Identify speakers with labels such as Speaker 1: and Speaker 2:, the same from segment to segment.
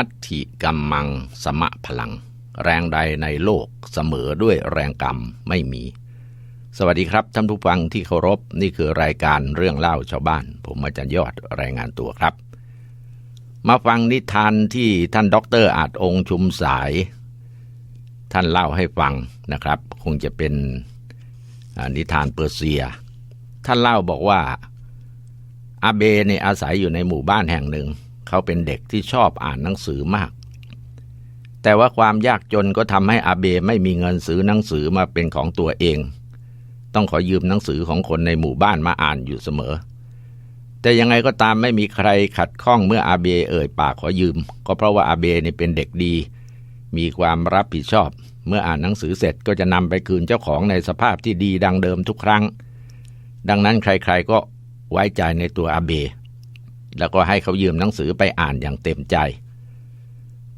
Speaker 1: นัตถิกัมมังสมะพลัง แรงใดในโลกเสมอด้วยแรงกรรมไม่มี สวัสดีครับท่านผู้ฟังที่เคารพนี่คือรายการเรื่องเล่าชาวบ้าน ผมอาจารย์ยอดรายงานตัวครับ มาฟังนิทานที่ท่านด็อกเตอร์อาจองค์ชุมสาย ท่านเล่าให้ฟังนะครับ คงจะเป็นนิทานเปอร์เซีย ท่านเล่าบอกว่าอาเบเนี่ยอาศัยอยู่ในหมู่บ้านแห่งหนึ่ง เขาเป็นเด็กที่ชอบอ่านหนังสือมาก แต่ว่าความยากจนก็ทำให้อาเบไม่มีเงินซื้อหนังสือมาเป็นของตัวเอง ต้องขอยืมหนังสือของคนในหมู่บ้านมาอ่านอยู่เสมอ แต่ยังไงก็ตามไม่มีใครขัดข้องเมื่ออาเบเอ่ยปากขอยืม ก็เพราะว่าอาเบเนี่เป็นเด็กดี มีความรับผิดชอบ เมื่ออ่านหนังสือเสร็จก็จะนำไปคืนเจ้าของในสภาพที่ดีดังเดิมทุกครั้ง ดังนั้นใครๆก็ไว้ใจในตัวอาเบ แล้วก็ให้เขายืมหนังสือไปอ่านอย่างเต็มใจ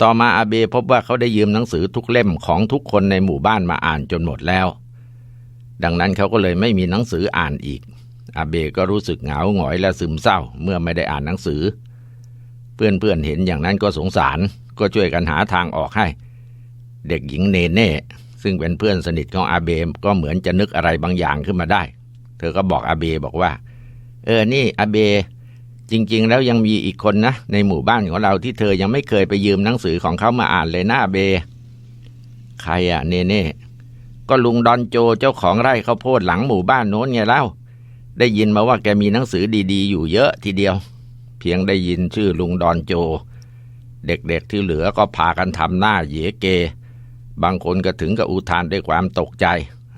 Speaker 1: ต่อมาอาเบพบว่าเขาได้ยืมหนังสือทุกเล่มของทุกคนในหมู่บ้านมาอ่านจนหมดแล้ว ดังนั้นเขาก็เลยไม่มีหนังสืออ่านอีก อาเบก็รู้สึกเหงาหงอยและซึมเศร้าเมื่อไม่ได้อ่านหนังสือ เพื่อนๆเห็นอย่างนั้นก็สงสารก็ช่วยกันหาทางออกให้ เด็กหญิงเนเน่ซึ่งเป็นเพื่อนสนิทของอาเบก็เหมือนจะนึกอะไรบางอย่างขึ้นมาได้ เธอก็บอกอาเบบอกว่า เออนี่อาเบ จริง ๆ แล้วยังมีอีกคนนะ ในหมู่บ้านของเราที่เธอยังไม่เคยไปยืมหนังสือของเขามาอ่านเลยนะอาเบ ใครอะเนเน่ก็ลุงดอนโจเจ้าของไร่ข้าวโพดหลังหมู่บ้านโน้นไงเล่า ได้ยินมาว่าแกมีหนังสือดีๆ อยู่เยอะทีเดียว เพียงได้ยินชื่อลุงดอนโจ เด็กๆที่เหลือก็พากันทำหน้าเหยเก บางคนก็ถึงกับอุทานด้วยความตกใจ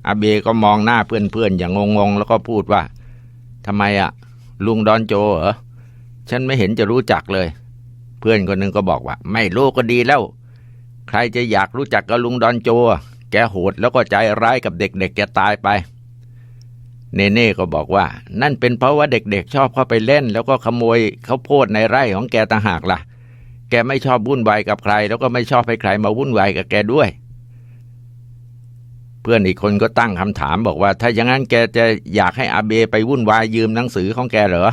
Speaker 1: อาเบก็มองหน้าเพื่อนๆอย่างงงๆ แล้วก็พูดว่าทำไมอะลุงดอนโจเหรอ ฉันไม่เห็นจะรู้จักเลย เพื่อนคนหนึ่งก็บอกว่า ไม่รู้ก็ดีแล้ว ใครจะอยากรู้จักกับลุงดอนโจ แกโหดแล้วก็ใจร้ายกับเด็กๆแกตายไป เนเน่ก็บอกว่า นั่นเป็นเพราะว่าเด็กๆชอบเข้าไปเล่น แล้วก็ขโมยเขาโพดในไร่ของแกต่างหากละ่ะ แกไม่ชอบวุ่นวายกับใคร แล้วก็ไม่ชอบให้ใครมาวุ่นวายกับแกด้วยเพื่อนอีกคนก็ตั้งคำถามบอกว่า ถ้าอย่างนั้นแกจะอยากให้อาเบไปวุ่นวายยืมหนังสือของแกเหรอ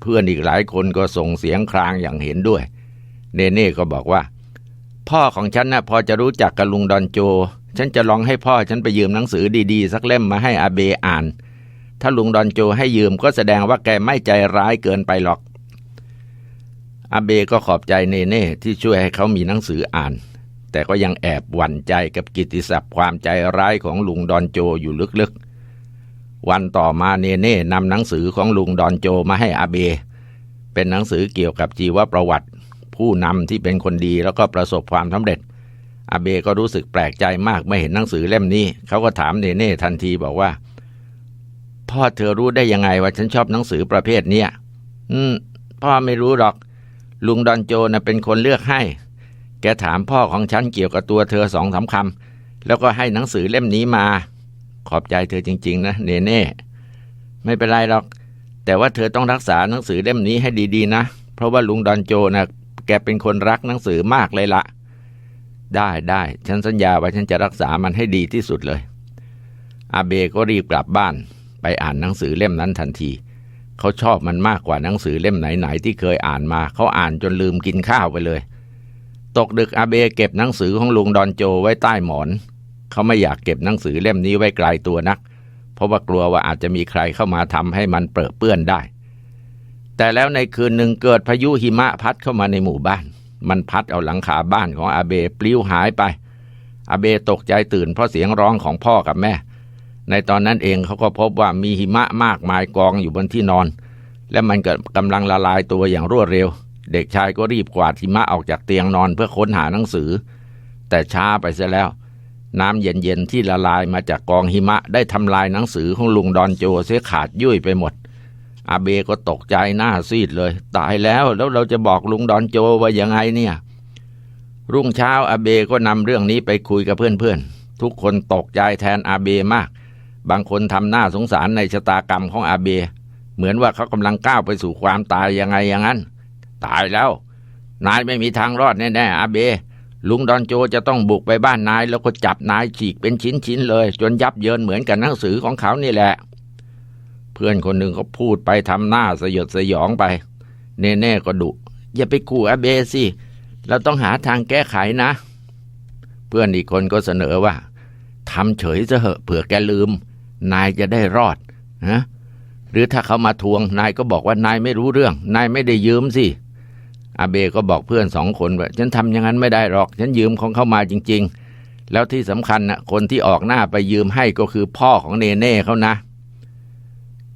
Speaker 1: เพื่อนอีกหลายคนก็ส่งเสียงครางอย่างเห็นด้วย เนเน่ก็บอกว่า พ่อของฉันนะ่ะพอจะรู้จักกับลุงดอนโจ ฉันจะลองให้พ่อฉันไปยืมหนังสือดีๆ สักเล่มมาให้อาเบอ่าน ถ้าลุงดอนโจให้ยืมก็แสดงว่าแกไม่ใจร้ายเกินไปหรอก อาเบก็ขอบใจเนเน่ที่ช่วยให้เขามีหนังสืออ่าน แต่ก็ยังแอบหวั่นใจกับกิติศัพท์ความใจร้ายของลุงดอนโจอยู่ลึกๆ วันต่อมาเนเน่นำหนังสือของลุงดอนโจมาให้อาเบ เป็นหนังสือเกี่ยวกับจีวประวัติ ผู้นำที่เป็นคนดีแล้วก็ประสบความสำเร็จ อาเบก็รู้สึกแปลกใจมากเมื่อเห็นหนังสือเล่มนี้ เขาก็ถามเนเน่ทันทีบอกว่า พ่อเธอรู้ได้ยังไงว่าฉันชอบหนังสือประเภทเนี้ยอืม พ่อไม่รู้หรอก ลุงดอนโจนะ่ะเป็นคนเลือกให้ แกถามพ่อของฉันเกี่ยวกับตัวเธอสองสาคำแล้วก็ให้หนังสือเล่มนี้มา ขอบใจเธอจริง ๆ นะเนเน่ไม่เป็นไรหรอก แต่ว่าเธอต้องรักษาหนังสือเล่มนี้ให้ดีๆนะ เพราะว่าลุงดอนโจนะแกเป็นคนรักหนังสือมากเลยละได้ได้ฉันสัญญาว่าฉันจะรักษามันให้ดีที่สุดเลย อาเบก็รีบกลับบ้าน ไปอ่านหนังสือเล่มนั้นทันที เขาชอบมันมากกว่าหนังสือเล่มไหนๆที่เคยอ่านมา เขาอ่านจนลืมกินข้าวไปเลย ตกดึกอาเบเก็บหนังสือของลุงดอนโจไว้ใต้หมอน เขาไม่อยากเก็บหนังสือเล่มนี้ไว้ไกลตัวนัก เพราะว่ากลัวว่าอาจจะมีใครเข้ามาทำให้มันเปรอะเปื้อนได้ แต่แล้วในคืนหนึ่งเกิดพายุหิมะพัดเข้ามาในหมู่บ้าน มันพัดเอาหลังคาบ้านของอาเบปลิวหายไป อาเบตกใจตื่นเพราะเสียงร้องของพ่อกับแม่ ในตอนนั้นเองเขาก็พบว่ามีหิมะมากมายกองอยู่บนที่นอน และมันก็กำลังละลายตัวอย่างรวดเร็ว เด็กชายก็รีบกวาดหิมะออกจากเตียงนอนเพื่อค้นหาหนังสือ แต่ช้าไปเสียแล้ว น้ำเย็นๆที่ละลายมาจากกองหิมะได้ทำลายหนังสือของลุงดอนโจเสียขาดยุ่ยไปหมด อาเบก็ตกใจหน้าซีดเลย ตายแล้วแล้วเราจะบอกลุงดอนโจว่ายังไงเนี่ย รุ่งเช้าอาเบก็นำเรื่องนี้ไปคุยกับเพื่อนๆ ทุกคนตกใจแทนอาเบมาก บางคนทำหน้าสงสารในชะตากรรมของอาเบ เหมือนว่าเขากำลังก้าวไปสู่ความตายยังไงอย่างนั้น ตายแล้ว นายไม่มีทางรอดแน่ๆอาเบ ลุงดอนโจจะต้องบุกไปบ้านนาย แล้วก็จับนายฉีกเป็นชิ้นๆเลย จนยับเยินเหมือนกับหนังสือของเขานี่แหละ เพื่อนคนหนึ่งเขาพูดไปทำหน้าสยดสยองไป เน่ๆก็ดุอย่าไปขู่อาเบสิเราต้องหาทางแก้ไขนะ เพื่อนอีกคนก็เสนอว่าทำเฉยจะเหอะเผื่อแกลืม นายจะได้รอดนะหรือถ้าเขามาทวงนายก็บอกว่านายไม่รู้เรื่อง นายไม่ได้ยืมสิ อาเบก็บอกเพื่อนสองคนว่าฉันทำอย่างนั้นไม่ได้หรอก ฉันยืมของเขามาจริง ๆ แล้วที่สำคัญนะคนที่ออกหน้าไปยืมให้ก็คือพ่อของเนเน่เขานะ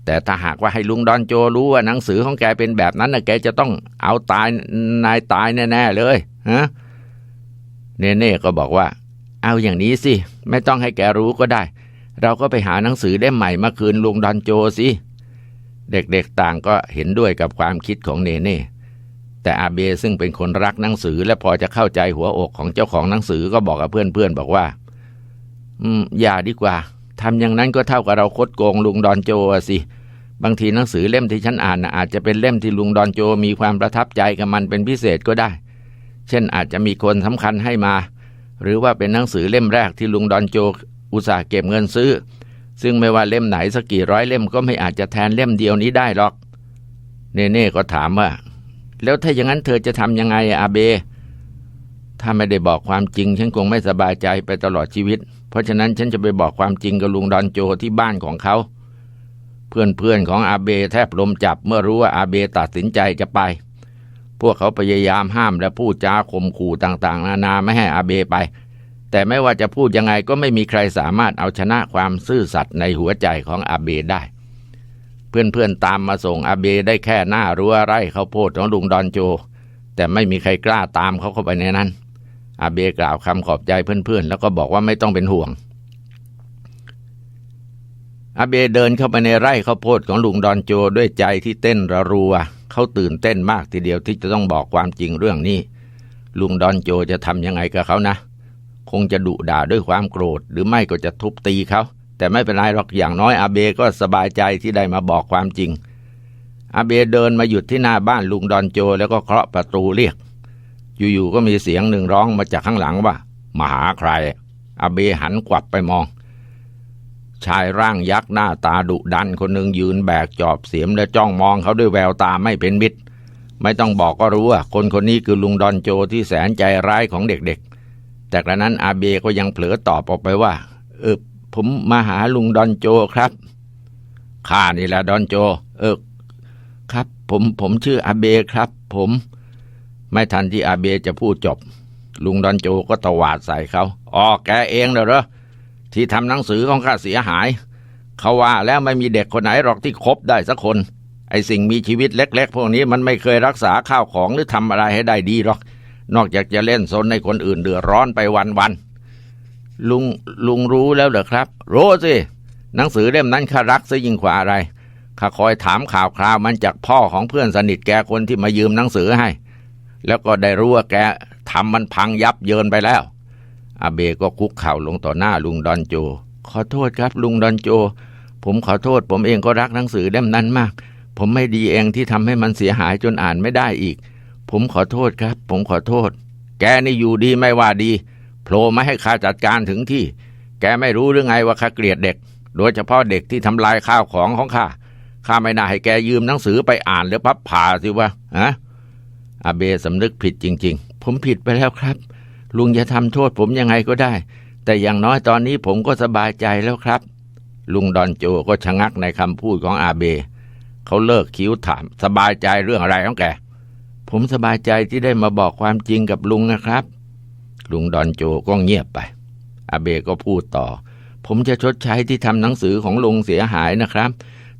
Speaker 1: แต่ถ้าหากว่าให้ลุงดอนโจรู้ว่าหนังสือของแกเป็นแบบนั้นนะแกจะต้องเอาตายนายตายแน่ๆเลยฮะเนเน่ก็บอกว่า เอาอย่างนี้สิ ไม่ต้องให้แกรู้ก็ได้ เราก็ไปหาหนังสือเล่มใหม่มาคืนลุงดอนโจสิเด็กๆต่างก็เห็นด้วยกับความคิดของเนเน่ แต่อาเบซึ่งเป็นคนรักหนังสือ และพอจะเข้าใจหัวอกของเจ้าของหนังสือก็บอกกับเพื่อนๆบอกว่า อืม อย่าดีกว่าทำอย่างนั้นก็เท่ากับเราคดโกงลุงดอนโจสิ บางทีหนังสือเล่มที่ฉันอ่านนะอาจจะเป็นเล่มที่ลุงดอนโจมีความประทับใจกับมันเป็นพิเศษก็ได้ เช่นอาจจะมีคนสำคัญให้มา หรือว่าเป็นหนังสือเล่มแรกที่ลุงดอนโจอุตส่าห์เก็บเงินซื้อ ซึ่งไม่ว่าเล่มไหนสักกี่ร้อยเล่มก็ไม่อาจจะแทนเล่มเดียวนี้ได้หรอก เนเน่ก็ถามว่า แล้วถ้าอย่างนั้นเธอจะทำยังไงอาเบ ถ้าไม่ได้บอกความจริง ฉันคงไม่สบายใจไปตลอดชีวิต เพราะฉะนั้นฉันจะไปบอกความจริงกับลุงดอนโจที่บ้านของเขา เพื่อนๆของอาเบแทบลมจับเมื่อรู้ว่าอาเบตัดสินใจจะไป พวกเขาพยายามห้ามและพูดจาข่มขู่ต่างๆ นานาไม่ให้อาเบไป แต่ไม่ว่าจะพูดยังไงก็ไม่มีใครสามารถเอาชนะความซื่อสัตย์ในหัวใจของอาเบได้ เพื่อนๆตามมาส่งอาเบได้แค่หน้ารั้วไร่เขาโพดของลุงดอนโจ แต่ไม่มีใครกล้าตามเขาเข้าไปในนั้น อาเบกล่าวคำขอบใจเพื่อนๆ แล้วก็บอกว่าไม่ต้องเป็นห่วง อาเบเดินเข้าไปในไร่ข้าวโพดของลุงดอนโจด้วยใจที่เต้นระรัว เขาตื่นเต้นมากทีเดียวที่จะต้องบอกความจริงเรื่องนี้ ลุงดอนโจจะทำยังไงกับเขานะ คงจะดุด่าด้วยความโกรธ หรือไม่ก็จะทุบตีเขา แต่ไม่เป็นไรหรอกอย่างน้อยอาเบก็สบายใจที่ได้มาบอกความจริง อาเบเดินมาหยุดที่หน้าบ้านลุงดอนโจแล้วก็เคาะประตูเรียก อยู่ๆก็มีเสียงหนึ่งร้องมาจากข้างหลังว่ามาหาใคร อาเบหันกวับไปมอง ชายร่างยักษ์หน้าตาดุดันคนหนึ่งยืนแบกจอบเสียมและจ้องมองเขาด้วยแววตาไม่เป็นมิตร ไม่ต้องบอกก็รู้ว่าคนคนนี้คือลุงดอนโจที่แสนใจร้ายของเด็กๆ แต่กระนั้นอาเบก็ยังเผลอตอบออกไปว่าเออ ผมมาหาลุงดอนโจครับข้านี่แหละดอนโจ เออครับ ผมผมชื่ออาเบครับ ผม ไม่ทันที่อาเบจะพูดจบ ลุงดอนโจก็ตวาดใส่เขาอ๋อแกเองเหรอที่ทำหนังสือของข้าเสียหาย เขาว่าแล้วไม่มีเด็กคนไหนหรอกที่คบได้สักคน ไอสิ่งมีชีวิตเล็ก ๆ พวกนี้มันไม่เคยรักษาข้าวของหรือทำอะไรให้ได้ดีหรอก นอกจากจะเล่นซนในคนอื่นเดือดร้อนไปวันวัน ลุงลุงรู้แล้วเหรอครับ รู้สิหนังสือเล่มนั้นข้ารักซะยิ่งกว่าอะไรข้าคอยถามข่าวคราวมันจากพ่อของเพื่อนสนิทแกคนที่มายืมหนังสือให้ แล้วก็ได้รู้ว่าแกทำมันพังยับเยินไปแล้ว อาเบก็คุกเข่าลงต่อหน้าลุงดอนโจ ขอโทษครับ ลุงดอนโจ ผมขอโทษ ผมเองก็รักหนังสือเล่มนั้นมาก ผมไม่ดีเองที่ทำให้มันเสียหายจนอ่านไม่ได้อีก ผมขอโทษครับ ผมขอโทษ แกนี่อยู่ดีไม่ว่าดี โผล่มาให้ข้าจัดการถึงที่ แกไม่รู้หรือไงว่าข้าเกลียดเด็ก โดยเฉพาะเด็กที่ทำลายข้าวของของข้าข้าไม่น่าให้แกยืมหนังสือไปอ่านหรือพับผ่าสิวะฮะอาเบสำนึกผิดจริง ๆ ผมผิดไปแล้วครับ ลุงจะทำโทษผมยังไงก็ได้ แต่อย่างน้อยตอนนี้ผมก็สบายใจแล้วครับ ลุงดอนโจก็ชะงักในคำพูดของอาเบ เขาเลิกคิ้วถาม สบายใจเรื่องอะไรของแก ผมสบายใจที่ได้มาบอกความจริงกับลุงนะครับ ลุงดอนโจก็เงียบไป อาเบก็พูดต่อ ผมจะชดใช้ที่ทำหนังสือของลุงเสียหายนะครับ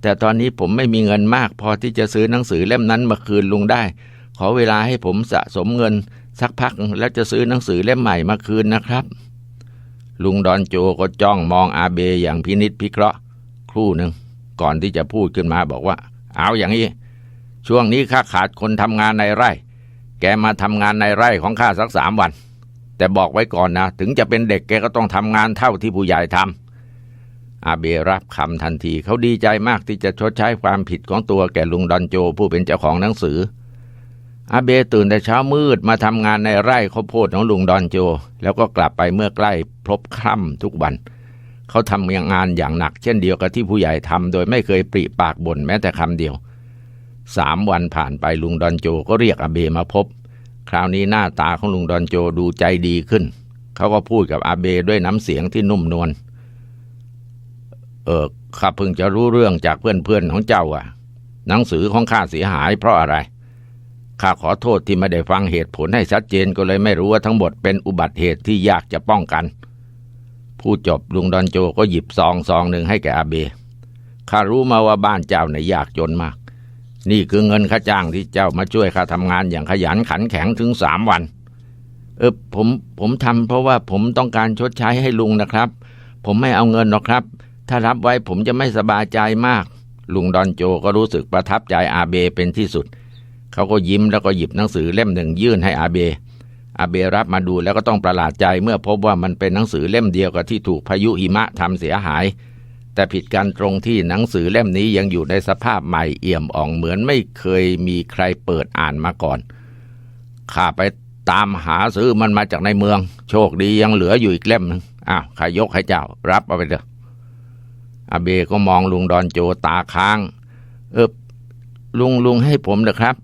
Speaker 1: แต่ตอนนี้ผมไม่มีเงินมากพอที่จะซื้อหนังสือเล่มนั้นมาคืนลุงได้ ขอเวลาให้ผมสะสมเงิน สักพักแล้วจะซื้อหนังสือเล่มใหม่มาคืนนะครับ ลุงดอนโจก็จ้องมองอาเบอย่างพินิษพิเคราะห์ ครู่หนึ่งก่อนที่จะพูดขึ้นมาบอกว่า เอาอย่างนี้ ช่วงนี้ข้าขาดคนทำงานในไร่ แกมาทำงานในไร่ของข้าสักสามวัน แต่บอกไว้ก่อนนะ ถึงจะเป็นเด็กแกก็ต้องทำงานเท่าที่ผู้ใหญ่ทำอาเบรับคำทันทีเขาดีใจมากที่จะชดใช้ความผิดของตัวแก่ลุงดอนโจผู้เป็นเจ้าของหนังสือ อาเบตื่นแต่เช้ามืดมาทำงานในไร่ข้าวโพดของลุงดอนโจ แล้วก็กลับไปเมื่อใกล้พบค่ำทุกวันเขาทำงานอย่างหนัก เช่นเดียวกับที่ผู้ใหญ่ทำโดยไม่เคยปริปากบ่นแม้แต่คำเดียวสามวันผ่านไปลุงดอนโจก็เรียกอาเบมาพบ คราวนี้หน้าตาของลุงดอนโจดูใจดีขึ้น เขาก็พูดกับอาเบด้วยน้ำเสียงที่นุ่มนวล เออข้าเพิ่งจะรู้เรื่องจากเพื่อนๆของเจ้าอะ หนังสือของข้าเสียหายเพราะอะไร ข้าขอโทษที่ไม่ได้ฟังเหตุผลให้ชัดเจนก็เลยไม่รู้ว่าทั้งหมดเป็นอุบัติเหตุที่ยากจะป้องกันพูดจบลุงดอนโจก็หยิบซองซองหนึ่งให้แกอาเบ ข้ารู้มาว่าบ้านเจ้าเนี่ยยากจนมาก นี่คือเงินค่าจ้างที่เจ้ามาช่วยข้าทำงานอย่างขยันขันแข็งถึงสามวัน เออผมผมทำเพราะว่าผมต้องการชดใช้ให้ลุงนะครับ ผมไม่เอาเงินหรอกครับ ถ้ารับไว้ผมจะไม่สบายใจมาก ลุงดอนโจก็รู้สึกประทับใจอาเบเป็นที่สุด เขาก็ยิ้มแล้วก็หยิบหนังสือเล่มหนึ่งยื่นให้อาเบ อาเบรับมาดูแล้วก็ต้องประหลาดใจเมื่อพบว่ามันเป็นหนังสือเล่มเดียวกับที่ถูกพายุหิมะทำเสียหาย แต่ผิดกันตรงที่หนังสือเล่มนี้ยังอยู่ในสภาพใหม่เอี่ยมอ่องเหมือนไม่เคยมีใครเปิดอ่านมาก่อน ข้าไปตามหาซื้อมันมาจากในเมือง โชคดียังเหลืออยู่อีกเล่มหนึงอ้าวข้ายกให้เจ้า รับเอาไปเถอะอาเบก็มองลุงดอนโจตาค้าง เออลุงลุงให้ผมนะครับ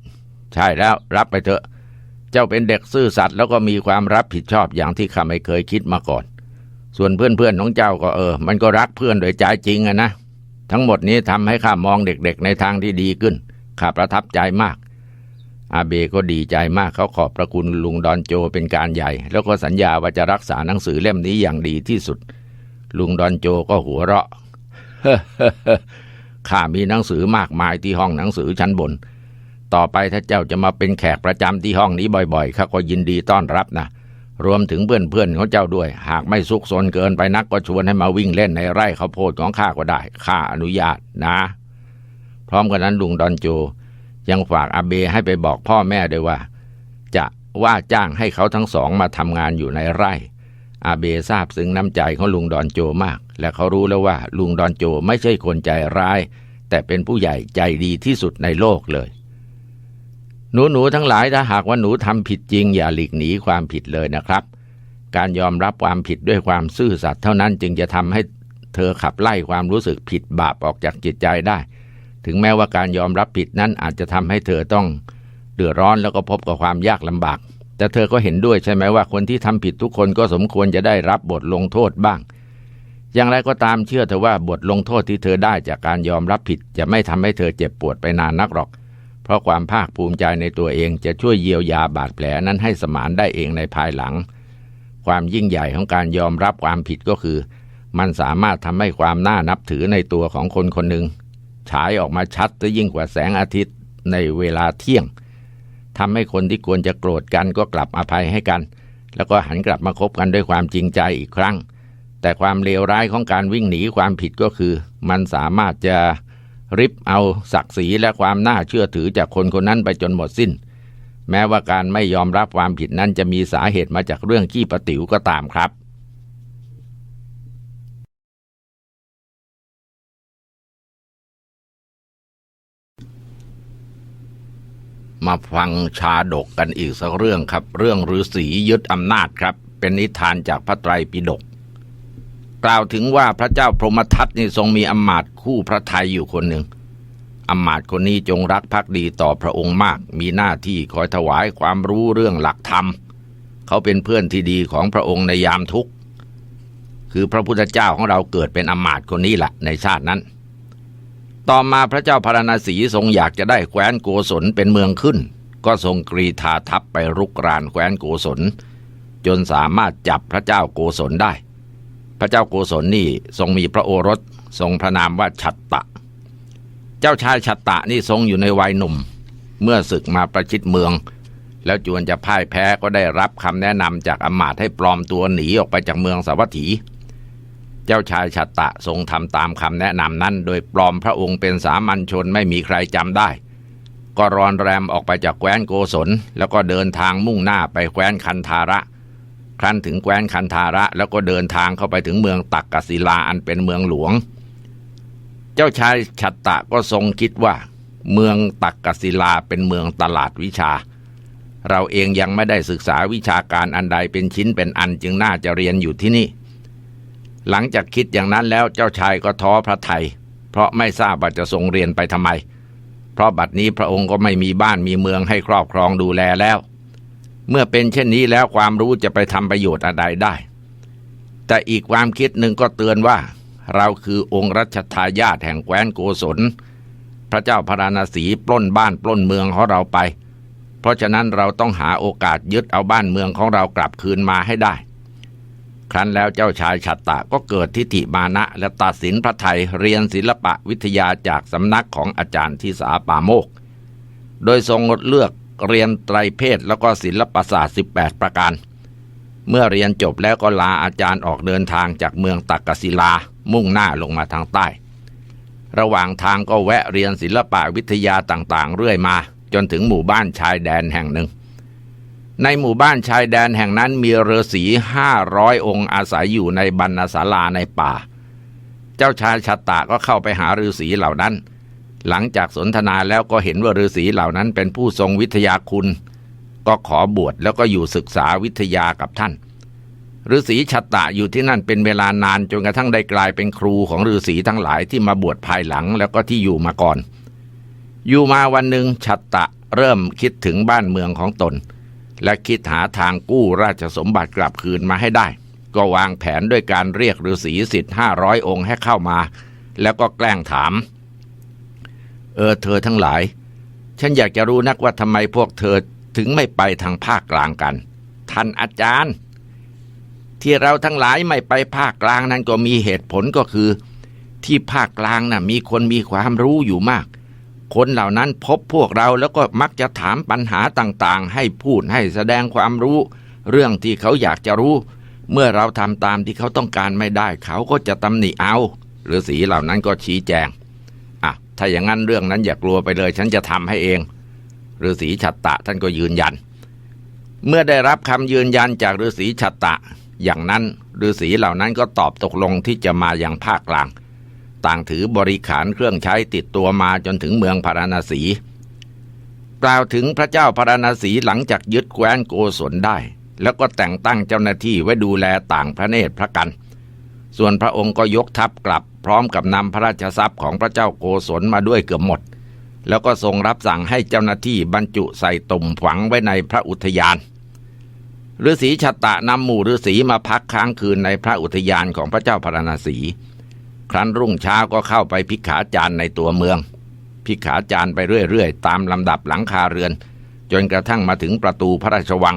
Speaker 1: ใช่แล้วรับไปเถอะ เจ้าเป็นเด็กซื่อสัตย์แล้วก็มีความรับผิดชอบอย่างที่ข้าไม่เคยคิดมาก่อน ส่วนเพื่อนๆของเจ้าก็เออ มันก็รักเพื่อนโดยใจจริงอะนะ ทั้งหมดนี้ทำให้ข้ามองเด็กๆ ในทางที่ดีขึ้น ข้าประทับใจมาก อาเบก็ดีใจมากเขาขอบพระคุณลุงดอนโจเป็นการใหญ่ แล้วก็สัญญาว่าจะรักษาหนังสือเล่มนี้อย่างดีที่สุด ลุงดอนโจก็หัวเราะข้ามีหนังสือมากมายที่ห้องหนังสือชั้นบน ต่อไปถ้าเจ้าจะมาเป็นแขกประจำที่ห้องนี้บ่อยๆข้าก็ยินดีต้อนรับนะ รวมถึงเพื่อนๆของเจ้าด้วย หากไม่ซุกซนเกินไปนักก็ชวนให้มาวิ่งเล่นในไร่ข้าวโพดของข้าก็ได้ข้าอนุญาตนะ พร้อมกันนั้นลุงดอนโจยังฝากอาเบให้ไปบอกพ่อแม่ด้วยว่า จะว่าจ้างให้เขาทั้งสองมาทำงานอยู่ในไร่ อาเบทราบซึ้งน้ำใจของลุงดอนโจมาก และเขารู้แล้วว่า ลุงดอนโจไม่ใช่คนใจร้าย แต่เป็นผู้ใหญ่ใจดีที่สุดในโลกเลย หนูหนูๆทั้งหลายถ้าหากว่าหนูทำผิดจริง อย่าหลีกหนีความผิดเลยนะครับ การยอมรับความผิดด้วยความซื่อสัตย์เท่านั้นจึงจะทำให้เธอขับไล่ความรู้สึกผิดบาปออกจากจิตใจได้ ถึงแม้ว่าการยอมรับผิดนั้นอาจจะทำให้เธอต้องเดือดร้อนแล้วก็พบกับความยากลำบาก แต่เธอก็เห็นด้วยใช่ไหมว่าคนที่ทำผิดทุกคนก็สมควรจะได้รับบทลงโทษบ้าง อย่างไรก็ตามเชื่อเธอว่าบทลงโทษที่เธอได้จากการยอมรับผิด จะไม่ทำให้เธอเจ็บปวดไปนานนักหรอก เพราะความภาคภูมิใจในตัวเองจะช่วยเยียวยาบาดแผลนั้นให้สมานได้เองในภายหลัง ความยิ่งใหญ่ของการยอมรับความผิดก็คือ มันสามารถทำให้ความน่านับถือในตัวของคนคนหนึ่งฉายออกมาชัดซะยิ่งกว่าแสงอาทิตย์ในเวลาเที่ยงทำให้คนที่ควรจะโกรธกันก็กลับอภัยให้กัน แล้วก็หันกลับมาคบกันด้วยความจริงใจอีกครั้ง แต่ความเลวร้ายของการวิ่งหนีความผิดก็คือ มันสามารถจะ ริบเอาศักดิ์ศรีและความน่าเชื่อถือจากคนคนนั้นไปจนหมดสิ้น แม้ว่าการไม่ยอมรับความผิดนั้นจะมีสาเหตุมาจากเรื่องขี้ประติ๋วก็ตามครับ มาฟังชาดกกันอีกสักเรื่องครับ เรื่องฤาษียึดอำนาจครับ เป็นนิทานจากพระไตรปิฎก กล่าวถึงว่าพระเจ้าพรหมทัตนี่ทรงมีอมาตย์คู่พระทัยอยู่คนหนึ่งอมาตย์คนนี้จงรักภักดีต่อพระองค์มาก มีหน้าที่คอยถวายความรู้เรื่องหลักธรรม เขาเป็นเพื่อนที่ดีของพระองค์ในยามทุกข์ คือพระพุทธเจ้าของเราเกิดเป็นอมาตย์คนนี้แหละในชาตินั้น ต่อมาพระเจ้าพาราณสีทรงอยากจะได้แคว้นโกศลเป็นเมืองขึ้น ก็ทรงกรีธาทัพไปรุกรานแคว้นโกศล จนสามารถจับพระเจ้าโกศลได้ พระเจ้าโกศลนี่ทรงมีพระโอรสทรงพระนามว่าชัตตะ เจ้าชายชัตตะนี่ทรงอยู่ในวัยหนุ่ม เมื่อศึกมาประชิดเมือง แล้วจวนจะพ่ายแพ้ก็ได้รับคำแนะนำจากอมาตย์ให้ปลอมตัวหนีออกไปจากเมืองสาวัตถี เจ้าชายชัตตะทรงทำตามคำแนะนำนั้น โดยปลอมพระองค์เป็นสามัญชนไม่มีใครจำได้ ก็รอนแรมออกไปจากแคว้นโกศลแล้วก็เดินทางมุ่งหน้าไปแคว้นคันธาระ ครั้นถึงแคว้นคันธาระ แล้วก็เดินทางเข้าไปถึงเมืองตักกศิลาอันเป็นเมืองหลวง เจ้าชายชัตตะก็ทรงคิดว่า เมืองตักกศิลาเป็นเมืองตลาดวิชา เราเองยังไม่ได้ศึกษาวิชาการอันใดเป็นชิ้นเป็นอันจึงน่าจะเรียนอยู่ที่นี่ หลังจากคิดอย่างนั้นแล้วเจ้าชายก็ท้อพระไทย เพราะไม่ทราบว่าจะทรงเรียนไปทำไม เพราะบัดนี้พระองค์ก็ไม่มีบ้านมีเมืองให้ครอบครองดูแลแล้ว เมื่อเป็นเช่นนี้แล้วความรู้จะไปทำประโยชน์อะไรได้ แต่อีกความคิดหนึ่งก็เตือนว่า เราคือองค์รัชทายาทแห่งแคว้นโกศล พระเจ้าพระราศีปล้นบ้านปล้นเมืองของเราไป เพราะฉะนั้นเราต้องหาโอกาสยึดเอาบ้านเมืองของเรากลับคืนมาให้ได้ ครั้นแล้วเจ้าชายฉัตตะก็เกิดทิฏฐิมานะ และตัดสินพระไทยเรียนศิลปะวิทยาจากสำนักของอาจารย์ทิสาปาโมก โดยทรงดเลือก เรียนไตรเพศแล้วก็ศิลปศาสตร์ 18 ประการ เมื่อเรียนจบแล้วก็ลาอาจารย์ออกเดินทางจากเมืองตักกศิลา มุ่งหน้าลงมาทางใต้ ระหว่างทางก็แวะเรียนศิลปะวิทยาต่างๆ เรื่อยมา จนถึงหมู่บ้านชายแดนแห่งหนึ่ง ในหมู่บ้านชายแดนแห่งนั้นมีฤาษีห้าร้อยองค์อาศัยอยู่ในบรรณศาลาในป่า เจ้าชายชัตตาก็เข้าไปหาฤาษีเหล่านั้น หลังจากสนทนาแล้วก็เห็นว่าฤาษีเหล่านั้นเป็นผู้ทรงวิทยาคุณ ก็ขอบวชแล้วก็อยู่ศึกษาวิทยากับท่านฤาษีชัตตะอยู่ที่นั่นเป็นเวลานานจนกระทั่งได้กลายเป็นครูของฤาษีทั้งหลายที่มาบวชภายหลังแล้วก็ที่อยู่มาก่อน อยู่มาวันหนึ่งชัตตะเริ่มคิดถึงบ้านเมืองของตน และคิดหาทางกู้ราชสมบัติกลับคืนมาให้ได้ ก็วางแผนด้วยการเรียกฤาษีสิทธิ์ห้าร้อยองค์ให้เข้ามา แล้วก็แกล้งถาม เออเธอทั้งหลาย ฉันอยากจะรู้นักว่าทำไมพวกเธอถึงไม่ไปทางภาคกลางกัน ท่านอาจารย์ ที่เราทั้งหลายไม่ไปภาคกลางนั้นก็มีเหตุผลก็คือ ที่ภาคกลางน่ะมีคนมีความรู้อยู่มาก คนเหล่านั้นพบพวกเราแล้วก็มักจะถามปัญหาต่างๆ ให้พูดให้แสดงความรู้ เรื่องที่เขาอยากจะรู้ เมื่อเราทำตามที่เขาต้องการไม่ได้ เขาก็จะตำหนิเอาฤาษีเหล่านั้นก็ชี้แจง อะถ้าอย่างนั้นเรื่องนั้นอย่ากลัวไปเลย ฉันจะทำให้เองฤาษีฉัตตะท่านก็ยืนยัน เมื่อได้รับคำยืนยันจากฤาษีฉัตตะ อย่างนั้นฤาษีเหล่านั้นก็ตอบตกลงที่จะมาอย่างภาคกลาง ต่างถือบริขารเครื่องใช้ติดตัวมาจนถึงเมืองพาราณสี กล่าวถึงพระเจ้าพาราณสีหลังจากยึดแคว้นโกศลได้ แล้วก็แต่งตั้งเจ้าหน้าที่ไว้ดูแลต่างพระเนตรพระกัน ส่วนพระองค์ก็ยกทัพกลับ ร้อมกับนำพระราชทรัพย์ของพระเจ้าโกศลมาด้วยเกือบหมด แล้วก็ทรงรับสั่งให้เจ้าหน้าที่บรรจุใส่ตุ่มฝังไว้ในพระอุทยานฤาษีชัตะนำหมู่ฤาษีมาพักค้างคืนในพระอุทยานของพระเจ้าพาราณสี ครั้นรุ่งเช้าก็เข้าไปพิกขาจารในตัวเมือง พิกขาจารไปเรื่อยๆ ตามลำดับหลังคาเรือน จนกระทั่งมาถึงประตูพระราชวัง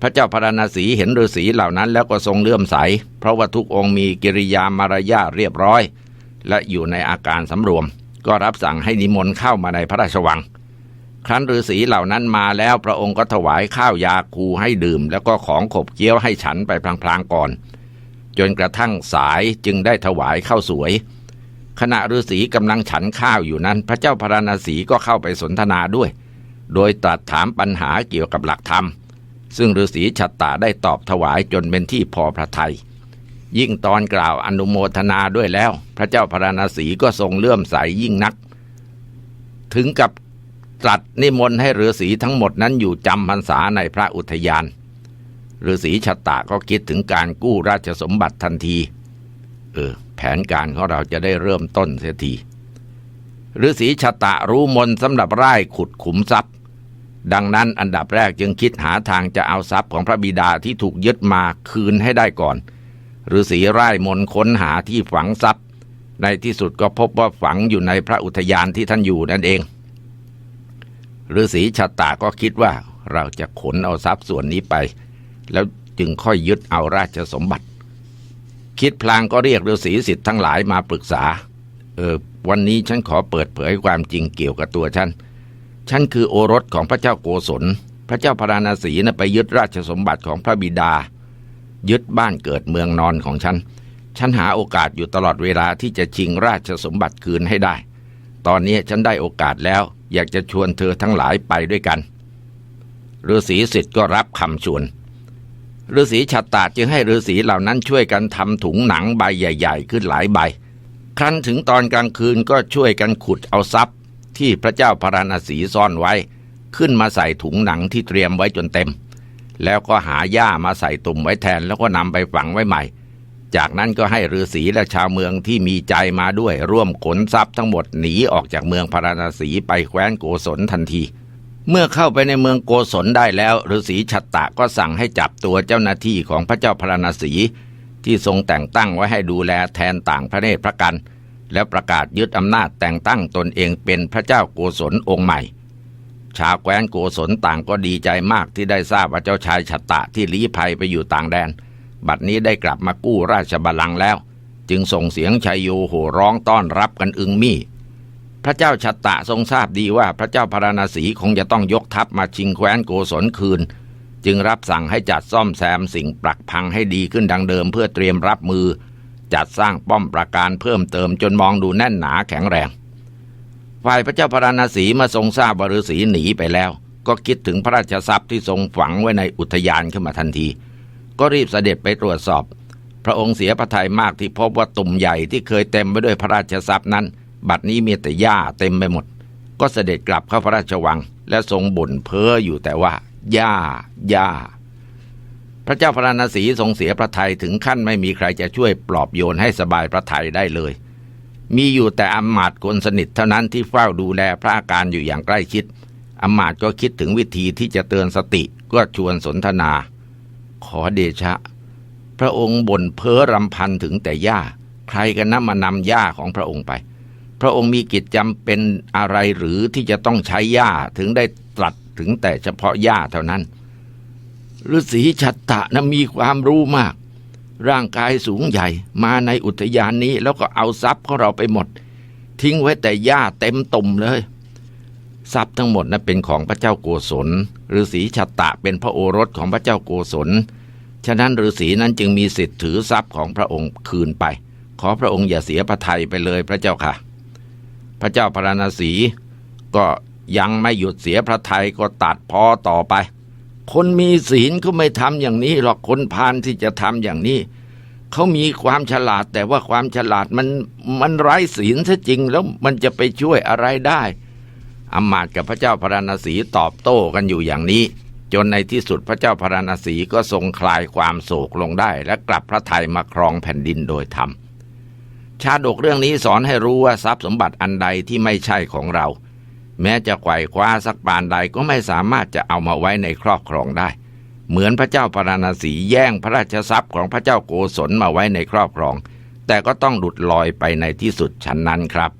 Speaker 1: พระเจ้าพาราณสีเห็นฤาษีเหล่านั้นแล้วก็ทรงเลื่อมใส เพราะว่าทุกองค์มีกิริยามารยาเรียบร้อย และอยู่ในอาการสำรวม ก็รับสั่งให้นิมนต์เข้ามาในพระราชวัง ครั้นฤาษีเหล่านั้นมาแล้วพระองค์ก็ถวายข้าวยาคูให้ดื่ม แล้วก็ของขบเคี้ยวให้ฉันไปพลางๆก่อน จนกระทั่งสายจึงได้ถวายข้าวสวย ขณะฤาษีกำลังฉันข้าวอยู่นั้น พระเจ้าพาราณสีก็เข้าไปสนทนาด้วย โดยตรัสถามปัญหาเกี่ยวกับหลักธรรม ซึ่งฤาษีชัตตาได้ตอบถวายจนเป็นที่พอพระทยัยยิ่งตอนกล่าวอนุโมทนาด้วยแล้ว พระเจ้าพาราณสีก็ทรงเลื่อมใสยยิ่งนัก ถึงกับตรัสนิมนต์ให้ฤาษีทั้งหมดนั้นอยู่จำพรรษาในพระอุทยานฤาษีชัตาก็คิดถึงการกู้ราชสมบัติทันที เออ แผนการของเราจะได้เริ่มต้นเสียทีฤาษีชัตะรู้มนต์สำหรับไร่ขุดขุมทรัพย์ ดังนั้นอันดับแรกจึงคิดหาทางจะเอาทรัพย์ของพระบิดาที่ถูกยึดมาคืนให้ได้ก่อนฤาษีไร่มนค้นหาที่ฝังทรัพย์ ในที่สุดก็พบว่าฝังอยู่ในพระอุทยานที่ท่านอยู่นั่นเองฤาษีชาตาก็คิดว่าเราจะขนเอาทรัพย์ส่วนนี้ไป แล้วจึงค่อยยึดเอาราชสมบัติ คิดพลางก็เรียกฤาษีสิทธิ์ทั้งหลายมาปรึกษา เออวันนี้ฉันขอเปิดเผยความจริงเกี่ยวกับตัวฉัน ฉันคือโอรสของพระเจ้าโกศล พระเจ้าพาราณสีนะไปยึดราชสมบัติของพระบิดา ยึดบ้านเกิดเมืองนอนของฉัน ฉันหาโอกาสอยู่ตลอดเวลาที่จะชิงราชสมบัติคืนให้ได้ ตอนนี้ฉันได้โอกาสแล้ว อยากจะชวนเธอทั้งหลายไปด้วยกันฤาษีสิทธิ์ก็รับคำชวนฤาษีชัตตาจึงให้ฤาษีเหล่านั้นช่วยกันทำถุงหนังใบใหญ่ ๆ ขึ้นหลายใบ ครั้นถึงตอนกลางคืนก็ช่วยกันขุดเอาทรัพย์ ที่พระเจ้าพาราณสีซ่อนไว้ ขึ้นมาใส่ถุงหนังที่เตรียมไว้จนเต็ม แล้วก็หาหญ้ามาใส่ตุ่มไว้แทนแล้วก็นำไปฝังไว้ใหม่ จากนั้นก็ให้ฤาษีและชาวเมืองที่มีใจมาด้วยร่วมขนทรัพย์ทั้งหมดหนีออกจากเมืองพาราณสีไปแคว้นโกศลทันทีเมื่อเข้าไปในเมืองโกศลได้แล้วฤาษีชัตตะก็สั่งให้จับตัวเจ้าหน้าที่ของพระเจ้าพระนศีที่ทรงแต่งตั้งไว้ให้ดูแลแทนต่างพระเนตรพระกัน แล้วประกาศยึดอำนาจแต่งตั้งตนเองเป็นพระเจ้าโกศลองค์ใหม่ ชาวแคว้นโกศลต่างก็ดีใจมากที่ได้ทราบว่าเจ้าชายชัตตะที่ลี้ภัยไปอยู่ต่างแดน บัดนี้ได้กลับมากู้ราชบัลลังก์แล้ว จึงส่งเสียงชัยโยโห่ร้องต้อนรับกันอึงมี่พระเจ้าชัตตะทรงทราบดีว่าพระเจ้าพาราณสีคงจะต้องยกทัพมาชิงแคว้นโกศลคืน จึงรับสั่งให้จัดซ่อมแซมสิ่งปรักพังให้ดีขึ้นดังเดิมเพื่อเตรียมรับมือ จัดสร้างป้อมปราการเพิ่มเติมจนมองดูแน่นหนาแข็งแรง ฝ่ายพระเจ้าพาราณสีมาทรงทราบว่าฤาษีหนีไปแล้ว ก็คิดถึงพระราชทรัพย์ที่ทรงฝังไว้ในอุทยานขึ้นมาทันที ก็รีบเสด็จไปตรวจสอบ พระองค์เสียพระทัยมากที่พบว่าตุ่มใหญ่ที่เคยเต็มไปด้วยพระราชทรัพย์นั้น บัดนี้มีแต่หญ้าเต็มไปหมด ก็เสด็จกลับเข้าพระราชวัง และทรงบ่นเพ้ออยู่แต่ว่าหญ้าหญ้า พระเจ้าพระนศีทรงเสียพระทัยถึงขั้นไม่มีใครจะช่วยปลอบโยนให้สบายพระทัยได้เลย มีอยู่แต่อำมาตย์คนสนิทเท่านั้นที่เฝ้าดูแลพระอาการอยู่อย่างใกล้ชิดอำมาตย์ก็คิดถึงวิธีที่จะเตือนสติก็ชวนสนทนา ขอเดชะ พระองค์บ่นเพ้อรำพันถึงแต่หญ้าใครกันนะมานำหญ้าของพระองค์ไป พระองค์มีกิจจำเป็นอะไรหรือที่จะต้องใช้หญ้าถึงได้ตรัสถึงแต่เฉพาะหญ้าเท่านั้น ฤาษีชัตตะนะมีความรู้มาก ร่างกายสูงใหญ่ มาในอุทยานนี้แล้วก็เอาทรัพย์ของเราไปหมด ทิ้งไว้แต่หญ้าเต็มตุ่มเลย ทรัพย์ทั้งหมดนั้นเป็นของพระเจ้าโกศลฤาษีชัตตะเป็นพระโอรสของพระเจ้าโกศลฉะนั้นฤาษีนั้นจึงมีสิทธิ์ถือทรัพย์ของพระองค์คืนไป ขอพระองค์อย่าเสียพระทัยไปเลยพระเจ้าค่ะ พระเจ้าพระนศีก็ยังไม่หยุดเสียพระทัยก็ตัดพอต่อไป คนมีศีลก็ไม่ทำอย่างนี้หรอกคนพาลที่จะทำอย่างนี้เขามีความฉลาดแต่ว่าความฉลาดมันมันไร้ศีลซะจริงแล้วมันจะไปช่วยอะไรได้อำมาตย์กับพระเจ้าพระนศีตอบโต้กันอยู่อย่างนี้ จนในที่สุดพระเจ้าพระนศีก็ทรงคลายความโศกลงได้ และกลับพระไทยมาครองแผ่นดินโดยธรรมชาดกเรื่องนี้สอนให้รู้ว่าทรัพย์สมบัติอันใดที่ไม่ใช่ของเรา แม้จะไขว่คว้าสักปานใดก็ไม่สามารถจะเอามาไว้ในครอบครองได้ เหมือนพระเจ้าพระนศีแย่งพระราชทรัพย์ของพระเจ้าโกศลมาไว้ในครอบครอง แต่ก็ต้องหลุดลอยไปในที่สุดฉันนั้นครับ